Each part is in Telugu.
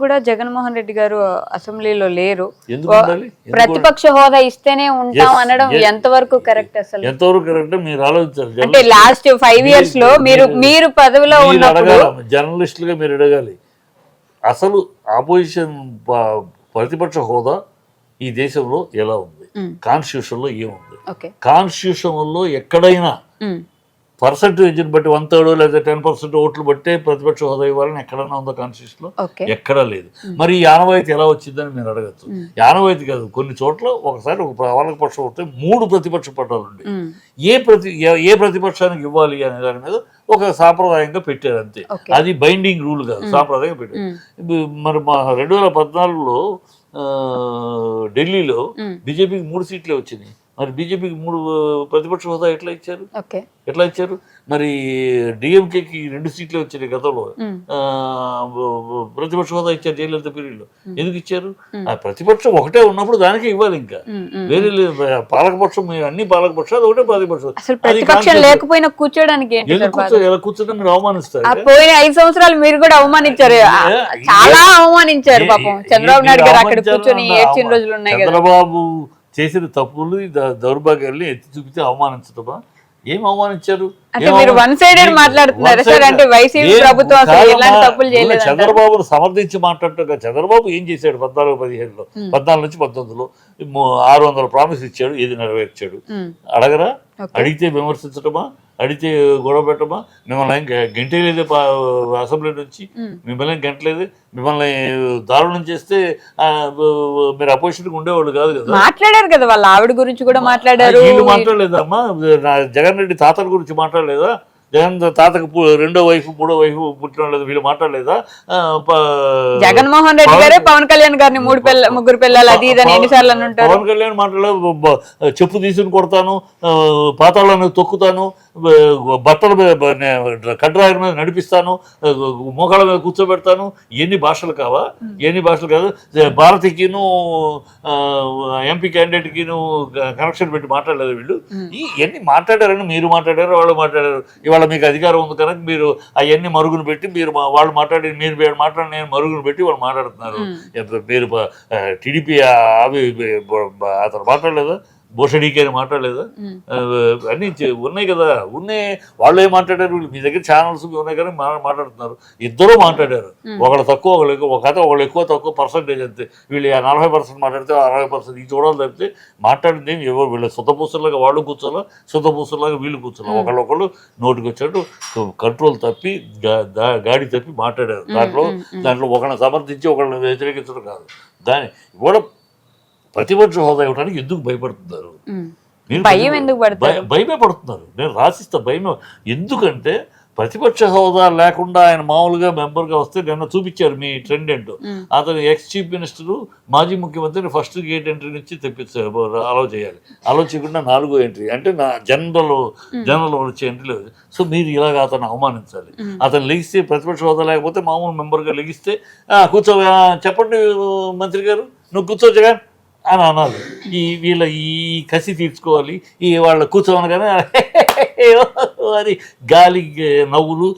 కూడా జగన్మోహన్ రెడ్డి గారు అసెంబ్లీలో లేరు. ప్రతిపక్ష హోదా ఇస్తేనే ఉంటాం అనడం. ఎంతవరకు కరెక్ట్ అసలు? ఎంతవరకు కరెక్ట్ మీరు ఆలోచించాలి. అంటే లాస్ట్ ఫైవ్ ఇయర్స్లో మీరు మీరు పదవిలో ఉన్నప్పుడు జర్నలిస్టులుగా మీరు అడగాలి. అసలు ఆపోజిషన్ ప్రతిపక్ష హోదా ఈ దేశంలో ఎలా ఉంది? మ్మ్. కాన్స్టిట్యూషన్లో ఏముంది? ఓకే. కాన్స్టిట్యూషన్లో ఎక్కడైనా పర్సంటేజ్ని బట్టి వన్ థర్డ్ లేదా టెన్ పర్సెంట్ ఓట్లు బట్టే ప్రతిపక్ష హోదా ఇవ్వాలని ఎక్కడైనా ఉందో కాన్స్టిట్యూషన్లో ఎక్కడా లేదు. మరి ఈ ఆనవాయితీ ఎలా వచ్చిందని మీరు అడగచ్చు. ఆనవాయితీ కాదు కొన్ని చోట్ల ఒకసారి ఒక పాలక పక్షం వస్తే మూడు ప్రతిపక్ష పట్టాలు ఉండే. ఏ ప్రతి ఏ- ప్రతిపక్షానికి ఇవ్వాలి అనే దాని మీద ఒక సాంప్రదాయంగా పెట్టారు అంతే. అది బైండింగ్ రూల్ కాదు సాంప్రదాయంగా పెట్టారు. మరి మా రెండు వేల పద్నాలుగులో ఢిల్లీలో బీజేపీకి మూడు సీట్లే వచ్చినాయి. మరి బీజేపీకి మూడు ప్రతిపక్ష హోదా ఎట్లా ఇచ్చారు? ఎట్లా ఇచ్చారు? మరి డిఎంకేకి రెండు సీట్లే వచ్చినాయి గతంలో. ప్రతిపక్ష హోదా ఇచ్చారు జయలలిత పీరియడ్లో. ఎందుకు ఇచ్చారు. ఆ ప్రతిపక్షం ఒకటే ఉన్నప్పుడు దానికే ఇవ్వాలి ఇంకా. వేరే లేదు పాలకపక్షం అన్ని పాలకపక్షాలు ఒకటే ప్రతిపక్షం అది ప్రతిపక్షం కాన్సెప్ట్. లేకపోయినా కూర్చోడానికి ఎలా కూర్చుంటే మీరు అవమానిస్తారు? పోయిన ఐదు సంవత్సరాలు మీరు కూడా అవమానించారు. చాలా అవమానించారు పాపం. చంద్రబాబు నాయుడు గారు అక్కడ కూర్చొని ఏడ్చిన రోజులు ఉన్నాయి చంద్రబాబు చేసిన తప్పులు దౌర్భాగ్యాల్ని ఎత్తి చూపితే అవమానించడమా ఏం అవమానించారు? చంద్రబాబును సమర్థించి మాట్లాడటం చంద్రబాబు ఏం చేశాడు పద్నాలుగు పదిహేనులో? Hmm. పద్నాలుగు నుంచి పంతొమ్మిదిలో. ఆరు వందల ప్రామిస్ ఇచ్చాడు ఏది నెరవేర్చాడు. అడగరా. అడిగితే విమర్శించడమా అడిగితే గొడవ పెట్టడమా మిమ్మల్ని గంటేలేదే అసెంబ్లీ నుంచి. మిమ్మల్ని ఏం గంటలేదు. మిమ్మల్ని దారుణం చేస్తే మీరు అపోజిషన్కి ఉండేవాళ్ళు కాదు కదా. మాట్లాడారు కదా వాళ్ళ ఆవిడ గురించి కూడా మాట్లాడారు. వీళ్ళు మాట్లాడలేదమ్మా. నా జగన్ రెడ్డి తాతల గురించి మాట్లాడలేదా? జగన్ తాతకు రెండో వైఫ్ మూడో వైఫ్ పుట్టిన లేదు వీళ్ళు మాట్లాడలేదా? జగన్మోహన్ రెడ్డి గారే పవన్ కళ్యాణ్ గారిని మూడు పిల్ల ముగ్గురు పిల్లలు అది ఇది అని ఎన్నిసార్లు అని ఉంటారు? పవన్ కళ్యాణ్ మాట్లాడలేదు చెప్పు తీసుకుని కొడతాను ఆ, పాతాళాన్ని తొక్కుతాను బట్టల కడ్రాయల మీద నడిపిస్తాను మోకాళ్ళ మీద కూర్చోబెడతాను. ఎన్ని భాషలు కావా? ఎన్ని భాషలు కాదు. భారతికిను ఎంపీ క్యాండిడేట్కిను కనెక్షన్ పెట్టి మాట్లాడలేదు వీళ్ళు. ఎన్ని మాట్లాడారని మీరు మాట్లాడారు వాళ్ళు మాట్లాడారు. ఇవాళ మీకు అధికారం ఉంది కనుక మీరు అవన్నీ మరుగును పెట్టి మీరు వాళ్ళు మాట్లాడి మీరు మాట్లాడి నేను మరుగును పెట్టి వాళ్ళు మాట్లాడుతున్నారు. మీరు టీడీపీ అవి అతను మాట్లాడలేదా? భూషణీకి అని మాట్లాడలేదా అన్నీ ఉన్నాయి కదా. ఉన్నాయి. వాళ్ళు ఏం మాట్లాడారు. మీ దగ్గర ఛానల్స్ ఉన్నాయి కానీ మాట్లాడుతున్నారు. ఇద్దరు మాట్లాడారు. ఒకళ్ళు తక్కువ ఒకళ్ళు ఎక్కువ. ఒక కథ ఒకళ్ళు ఎక్కువ తక్కువ పర్సంటేజ్ అంతే. వీళ్ళు ఆ నలభై పర్సెంట్ మాట్లాడితే అరవై పర్సెంట్ ఇది చూడాలి తప్పితే మాట్లాడింది ఎవరు వీళ్ళు సుతపూసలాగా వాళ్ళు కూర్చోాలా సుతపూసలాగా వీళ్ళు కూర్చోాలి ఉమ్. ఒకళ్ళు ఒకళ్ళు నోటికి వచ్చాడు కంట్రోల్ తప్పి గాడి తప్పి మాట్లాడారు. దాంట్లో. దాంట్లో ఒకళ్ళని సమర్థించి ఒకళ్ళని వ్యతిరేకించడం కాదు. దాని కూడా ప్రతిపక్ష హోదా ఇవ్వడానికి ఎందుకు భయపడుతున్నారు? భయం ఎందుకు భయమే పడుతున్నారు. నేను రాసిస్తా భయమే. ఎందుకంటే ప్రతిపక్ష హోదా లేకుండా ఆయన మామూలుగా మెంబర్గా వస్తే నిన్న చూపించారు మీ ట్రెండ్ ఏంటో. అతను ఎక్స్ చీఫ్ మినిస్టర్ మాజీ ముఖ్యమంత్రిని ఫస్ట్ గేట్ ఎంట్రీ నుంచి తెప్పించారు అలౌ చేయాలి. అలౌ చేయకుండా నాలుగో ఎంట్రీ. అంటే నా జనరల్ జనరల్ వచ్చే ఎంట్రీ లేదు సో మీరు ఇలాగ అతను అవమానించాలి. అతను లెగిస్తే ప్రతిపక్ష హోదా లేకపోతే మామూలు మెంబర్గా లెగిస్తే "ఆ, కూర్చో చెప్పండి మంత్రి గారు. నువ్వు కూర్చో జగన్. అని అనాలి. ఈ వీళ్ళ ఈ కసి తీర్చుకోవాలి ఈ వాళ్ళ కూర్చోనగానే అని గాలి నవ్వులు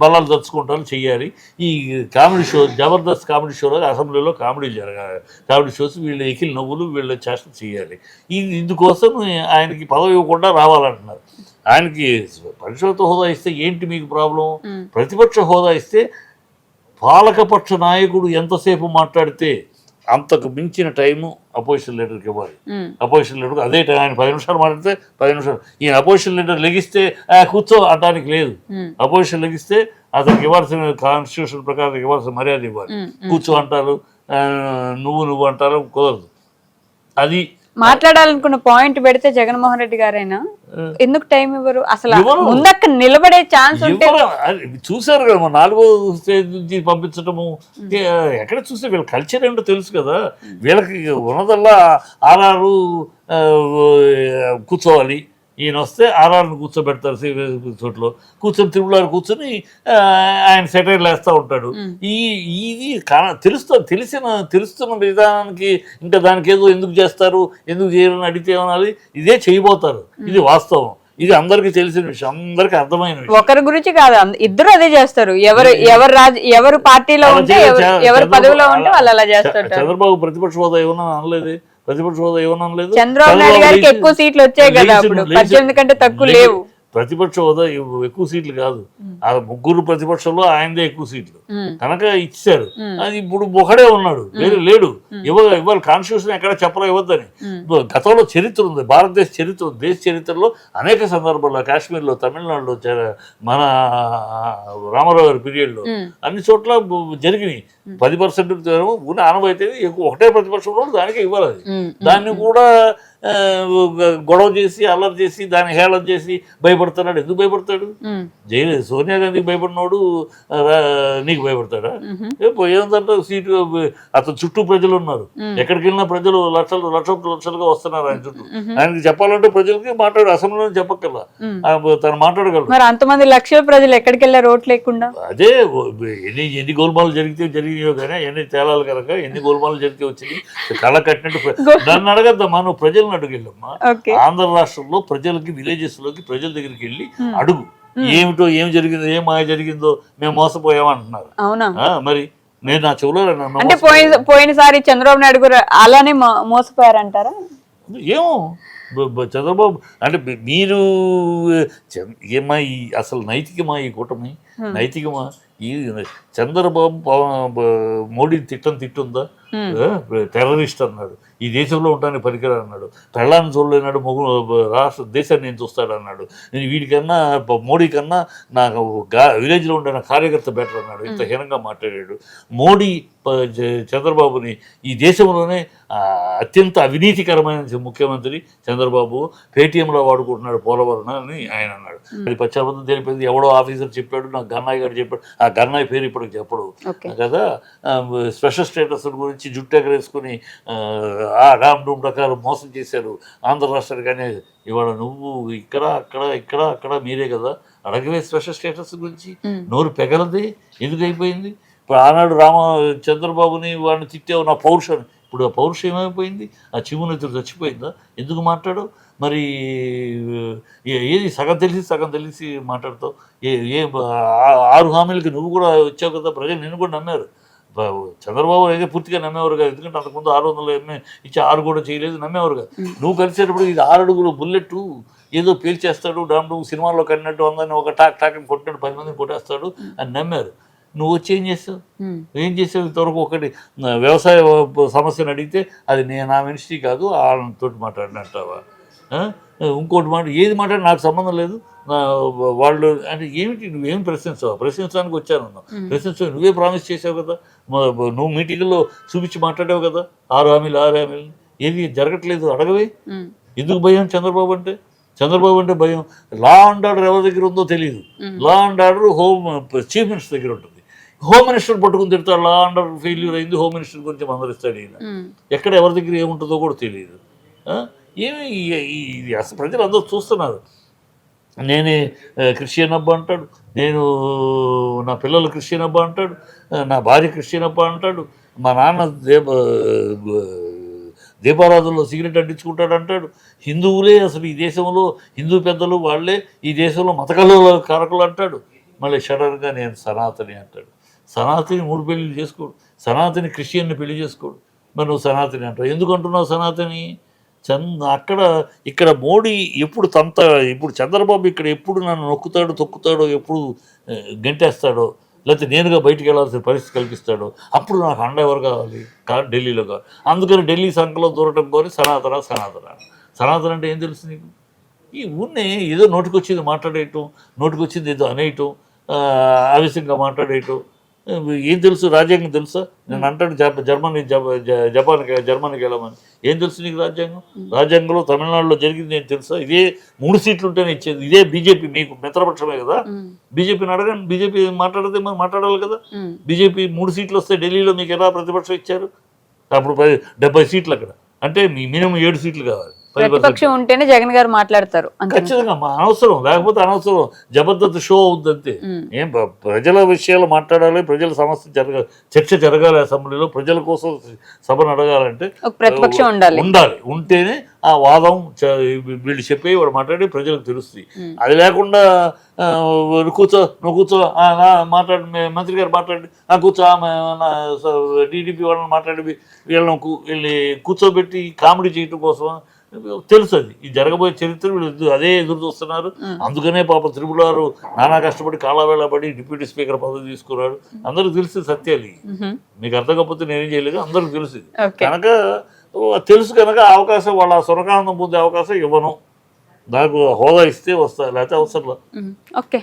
బలాలు తెచ్చుకుంటారు చెయ్యాలి. ఈ కామెడీ షో జబర్దస్త్ కామెడీ షోలో అసెంబ్లీలో కామెడీ జరగాలి కామెడీ షోస్ వీళ్ళ ఎకిల్ నవ్వులు వీళ్ళ చేష్ట చేయాలి ఇది ఇందుకోసం ఆయనకి పదవి ఇవ్వకుండా రావాలంటున్నారు. ఆయనకి పరిశోధన హోదా ఇస్తే ఏంటి మీకు ప్రాబ్లం? ప్రతిపక్ష హోదా ఇస్తే పాలకపక్ష నాయకుడు ఎంతసేపు మాట్లాడితే అంతకు మించిన టైము అపోజిషన్ లీడర్కి ఇవ్వాలి. అపోజిషన్ లీడర్కి అదే టైం ఆయన పది నిమిషాలు మాట్లాడితే పది నిమిషాలు. ఈయన అపోజిషన్ లీడర్ లెగిస్తే "ఆ, కూర్చో అనడానికి లేదు. అపోజిషన్ లెగిస్తే అతనికి ఇవ్వాల్సిన కాన్స్టిట్యూషన్ ప్రకారం ఇవ్వాల్సిన మర్యాద ఇవ్వాలి. కూర్చో అంటారు నువ్వు నువ్వు అంటారు కుదరదు. అది మాట్లాడాలనుకున్న పాయింట్ పెడితే జగన్మోహన్ రెడ్డి గారైనా? ఎందుకు టైం ఇవ్వరు? అసలు. ముందక్క నిలబడే ఛాన్స్ ఉంటే చూశారు కదా నాలుగో స్టేజ్ నుంచి పంపించటము. ఎక్కడ చూస్తే వీళ్ళ కల్చర్ ఏంటో తెలుసు కదా. వీళ్ళకి ఉన్నదల్లా ఆర్ఆర్ కూర్చోవాలి. ఈయన వస్తే ఆర్ఆర్ని కూర్చోబెడతారు చోట్లో. కూర్చొని తిరుమల కూర్చొని ఆయన సెటైర్లు వేస్తూ ఉంటాడు. ఈ ఇది తెలుస్తుంది తెలిసిన తెలుస్తున్న విధానానికి ఇంకా దానికి ఏదో ఎందుకు చేస్తారు ఎందుకు చేయరని అడిగితే ఏమనాలి? ఇదే చేయబోతారు. ఇది వాస్తవం. ఇది అందరికీ తెలిసిన విషయం. అందరికీ అర్థమైన విషయం. ఒకరి గురించి కాదు ఇద్దరు అదే చేస్తారు. ఎవరు ఎవరు రాజ ఎవరు పార్టీలో ఉంటే ఎవరు పదవిలో ఉంటే వాళ్ళు అలా చ- చేస్తుంటారు చంద్రబాబు ప్రతిపక్ష హోదా ఏమన్నా అనలేదు? ప్రతిపక్ష హోదా ఏమన్నా అనలేదు. చంద్రబాబు నాయుడు గారికి ఎక్కువ సీట్లు వచ్చాయి కదా అప్పుడు. పద్దెనిమిది కంటే తక్కువ లేవు. ప్రతిపక్ష హోదా ఎక్కువ సీట్లు కాదు. ఆ ముగ్గురు ప్రతిపక్షంలో ఆయనదే ఎక్కువ సీట్లు. కనుక ఇచ్చారు. అది ఇప్పుడు ఒకడే ఉన్నాడు. వేరే లేడు. ఇవ్వ ఇవ్వాలి కాన్స్టిట్యూషన్ ఎక్కడ చెప్పరా ఇవ్వద్దని. గతంలో చరిత్ర ఉంది. భారతదేశ చరిత్ర దేశ చరిత్రలో అనేక సందర్భాల్లో కాశ్మీర్లో తమిళనాడులో మన రామారావు గారి పీరియడ్లో అన్ని చోట్ల జరిగినాయి. పది పర్సెంట్ ఉన్న ఆనవైతే ఒకటే ప్రతిపక్షం ఉన్నాడు దానికే ఇవ్వాలి దాన్ని కూడా గొడవ చేసి అల్లరి చేసి దాన్ని హేళన చేసి భయపడుతున్నాడు. ఎందుకు భయపడతాడు? జైలు సోనియా గాంధీకి భయపడినోడు నీకు భయపడతాడా? ఉమ్, ఏ పోయేందంటే సీటు అతను చుట్టూ ప్రజలు ఉన్నారు. ఎక్కడికి వెళ్ళినా ప్రజలు లక్షలు లక్షలు లక్షలుగా వస్తున్నారు ఆయన చుట్టూ. ఆయనకి చెప్పాలంటే ప్రజలకి మాట్లాడు అసెంబ్లీలో. ఆ, తను మాట్లాడగలరు మరి అంతమంది లక్షల ప్రజలు ఎక్కడికి వెళ్ళారు ఓట్లు లేకుండా? అదే ఎన్ని ఎన్ని గోల్మాలు జరిగితే జరిగినాయో కానీ ఎన్ని తేలాలు కనుక ఎన్ని గోల్మాలు జరిగితే వచ్చింది కళ్ళ కట్టినట్టు నన్ను అడగద్దమ్మా నువ్వు ప్రజలను అడుగుకెళ్ళమ్మా ఓకే. ఆంధ్ర రాష్ట్రంలో ప్రజలకి విలేజెస్లోకి ప్రజల దగ్గరికి వెళ్ళి అడుగు. ఏమిటో ఏం జరిగిందో ఏం మాయ జరిగిందో మేము మోసపోయామంటున్నారు. మరి నేను నా చెవులో అంటే పోయినసారి చంద్రబాబు నాయుడు కూడా అలానే మోసపోయారంటారా? ఏమో చంద్రబాబు అంటే మీరు ఏమా ఈ అసలు నైతికమా ఈ కూటమి? నైతికమా ఈ చంద్రబాబు మోడీని తిట్టం తిట్టుందా. టెర్రరిస్ట్ అన్నాడు. ఈ దేశంలో ఉండడానికి పనికిరా అన్నాడు. పెళ్ళాన్ని చూడలేనాడు మొగు రాష్ట్ర దేశాన్ని నేను చూస్తాడు అన్నాడు. నేను వీడికన్నా మోడీ కన్నా నాకు విలేజ్లో ఉండే నా కార్యకర్త బెటర్ అన్నాడు. ఇంత హీనంగా మాట్లాడాడు. మోడీ చంద్రబాబుని ఈ దేశంలోనే అత్యంత అవినీతికరమైన ముఖ్యమంత్రి చంద్రబాబు పేటీఎంలో వాడుకుంటున్నాడు పోలవరం అని ఆయన అన్నాడు. అది పశ్చాత్తం తెలిపింది. ఎవడో ఆఫీసర్ చెప్పాడు నాకు గన్నాయ్ గారు చెప్పాడు. ఆ గన్నాయ్ పేరు ఇప్పటికి చెప్పడు. కదా? స్పెషల్ స్టేటస్ గురించి జుట్టు ఎగరేసుకుని ఆ, రామ్ డూమ్ ప్రకారం మోసం చేశారు ఆంధ్ర రాష్ట్రానికి. కానీ ఇవాళ నువ్వు ఇక్కడ అక్కడ ఇక్కడ అక్కడ మీరే కదా. అడగవే స్పెషల్ స్టేటస్ గురించి. నోరు పెగలది ఎందుకు అయిపోయింది? ఇప్పుడు ఆనాడు రామ చంద్రబాబుని వాడిని తిట్టావు నా పౌరుషం ఇప్పుడు ఆ పౌరుషం ఏమైపోయింది? ఆ చివునెత్తుడు చచ్చిపోయిందా? ఎందుకు మాట్లాడు? మరి ఏది సగం తెలిసి సగం తెలిసి మాట్లాడతావు? ఏ ఏ ఆరు హామీలకి నువ్వు కూడా వచ్చావు కదా ప్రజలు నిన్ను కూడా నమ్మారు. చంద్రబాబు అయితే పూర్తిగా నమ్మేవారు కాదు. ఎందుకంటే అంతకుముందు ఆరు వందలు ఎంఏ ఇచ్చి ఆరు కూడా చేయలేదు నమ్మేవారు కాదు. నువ్వు కలిసేటప్పుడు ఇది ఆరు అడుగులు బుల్లెట్ ఏదో పేల్చేస్తాడు డామ్ డూమ్ సినిమాలో కన్నట్టు అందరిని ఒక టాక్ టాక్ కొట్టాడు పది మందిని కొట్టేస్తాడు అని నమ్మారు. నువ్వు వచ్చి ఏం చేస్తావు ఏం చేసావు? ఇంతవరకు ఒకటి వ్యవసాయ సమస్యను అడిగితే అది నేను నా మినిస్ట్రీ కాదు వాళ్ళతో మాట్లాడినట్టావా? ఇంకోటి మాట ఏది మాట్లాడి నాకు సంబంధం లేదు. వాళ్ళు అంటే ఏమిటి నువ్వేం ప్రశ్నించావు ప్రశ్నించడానికి వచ్చాను ప్రశ్నించావు నువ్వే ప్రామిస్ చేసావు కదా నువ్వు మీటింగ్లో చూపించి మాట్లాడావు కదా ఆరు హామీలు ఆరు హామీలు ఏది జరగట్లేదు అడగవే ఎందుకు భయం చంద్రబాబు అంటే చంద్రబాబు అంటే భయం లా అండ్ ఆర్డర్ ఎవరి దగ్గర ఉందో తెలియదు law and order home chief minister దగ్గర ఉంటుంది హోమ్ మినిస్టర్ పట్టుకుని తిడతాడు లా అండ్ ఆర్డర్ ఫెయిల్యూర్ అయింది హోమ్ మినిస్టర్ గురించి మందరిస్తాడు ఈయన ఎక్కడ ఎవరి దగ్గర ఏముంటుందో కూడా తెలియదు ఆ? ఏమి ఇది అసలు ప్రజలు అందరూ చూస్తున్నారు నేనే క్రిస్టియన్ అబ్బా అంటాడు. నేను నా పిల్లలు క్రిస్టియన్ అబ్బా అంటాడు నా భార్య క్రిస్టియన్ అబ్బా అంటాడు. మా నాన్న దీప దీపారాధనలో సిగరెట్ అంటించుకుంటాడు అంటాడు. హిందువులే అసలు ఈ దేశంలో హిందూ పెద్దలు వాళ్ళే ఈ దేశంలో మతకలు కారకులు అంటాడు. మళ్ళీ షడన్గా నేను సనాతని అంటాడు. సనాతని మూడు పెళ్ళిళ్ళు చేసుకోడు. సనాతని క్రిస్టియన్ని పెళ్ళి చేసుకోడు. మరి నువ్వు సనాతని అంటావు. ఎందుకు అంటున్నావు సనాతని? చంద్ అక్కడ ఇక్కడ మోడీ ఎప్పుడు తంత ఇప్పుడు చంద్రబాబు ఇక్కడ ఎప్పుడు నన్ను నొక్కుతాడో తొక్కుతాడో ఎప్పుడు ఆ, గెంటేస్తాడో లేకపోతే నేనుగా బయటికి వెళ్ళాల్సిన పరిస్థితి కల్పిస్తాడో అప్పుడు నాకు అండ ఎవరు కావాలి? కా ఢిల్లీలో కావాలి. అందుకని ఢిల్లీ సంఖలో దూరటం కోరి సనాతన సనాతన. సనాతన అంటే ఏం తెలుసు నీకు? ఈ ఊరిని ఏదో నోటికొచ్చింది మాట్లాడేయటం నోటికొచ్చింది ఏదో అనేయటం ఆవేశంగా మాట్లాడేయటం ఏం తెలుసు? రాజ్యాంగం తెలుసా? నేను జప జర్మనీ జపాన్కి జర్మనీకి వెళ్ళమని. ఏం తెలుసు నీకు రాజ్యాంగం? రాజ్యాంగంలో తమిళనాడులో జరిగింది ఏం తెలుసా? ఇదే మూడు సీట్లు ఉంటేనే ఇచ్చేది. ఇదే బీజేపీ మీకు మిత్రపక్షమే కదా? బీజేపీని అడగండి బీజేపీ మాట్లాడితే మనం మాట్లాడాలి కదా? బీజేపీ మూడు సీట్లు వస్తే ఢిల్లీలో మీకు ఎలా ప్రతిపక్షం ఇచ్చారు? అప్పుడు పది డెబ్బై సీట్లు అక్కడ. అంటే మీ మినిమం ఏడు సీట్లు కావాలి. ప్రతిపక్షం ఉంటేనే జగన్ గారు మాట్లాడతారు ఖచ్చితంగా అనవసరం లేకపోతే అనవసరం జబర్దస్త్ షో అవుద్ది అంతే ఉమ్. ఏం ప్ర- ప్రజల విషయాలు మాట్లాడాలి ప్రజల సమస్య జరగాలి చర్చ జరగాలి అసెంబ్లీలో ప్రజల కోసం సభను అడగాలంటే ఒక ప్రతిపక్షం ఉండాలి. ఉండాలి. ఉంటేనే ఆ వాదం వీళ్ళు చెప్పి వాడు మాట్లాడి ప్రజలకు తెలుస్తుంది. అది లేకుండా కూర్చో నువ్వు కూర్చో మాట్లాడి మంత్రి గారు మాట్లాడి ఆ కూర్చో టీడీపీ వాళ్ళని మాట్లాడి వీళ్ళని వీళ్ళని కూర్చోబెట్టి కామెడీ చేయటం కోసం తెలుసు అది ఈ జరగబోయే చరిత్ర వీళ్ళు అదే ఎదురు చూస్తున్నారు. అందుకనే పాప త్రిపులారు నానా కష్టపడి కాలవేళ పడి డిప్యూటీ స్పీకర్ పదవి తీసుకున్నాడు. అందరికి తెలిసి సత్యాలు. మీకు అర్థం కాకపోతే నేనేం చేయలేదు అందరికి తెలుసు ఇది. కనుక తెలుసు కనుక అవకాశం వాళ్ళ సురకానందం పొందే అవకాశం ఇవ్వను. నాకు హోదా ఇస్తే వస్తా లేకపోతే అవసరం. ఓకే.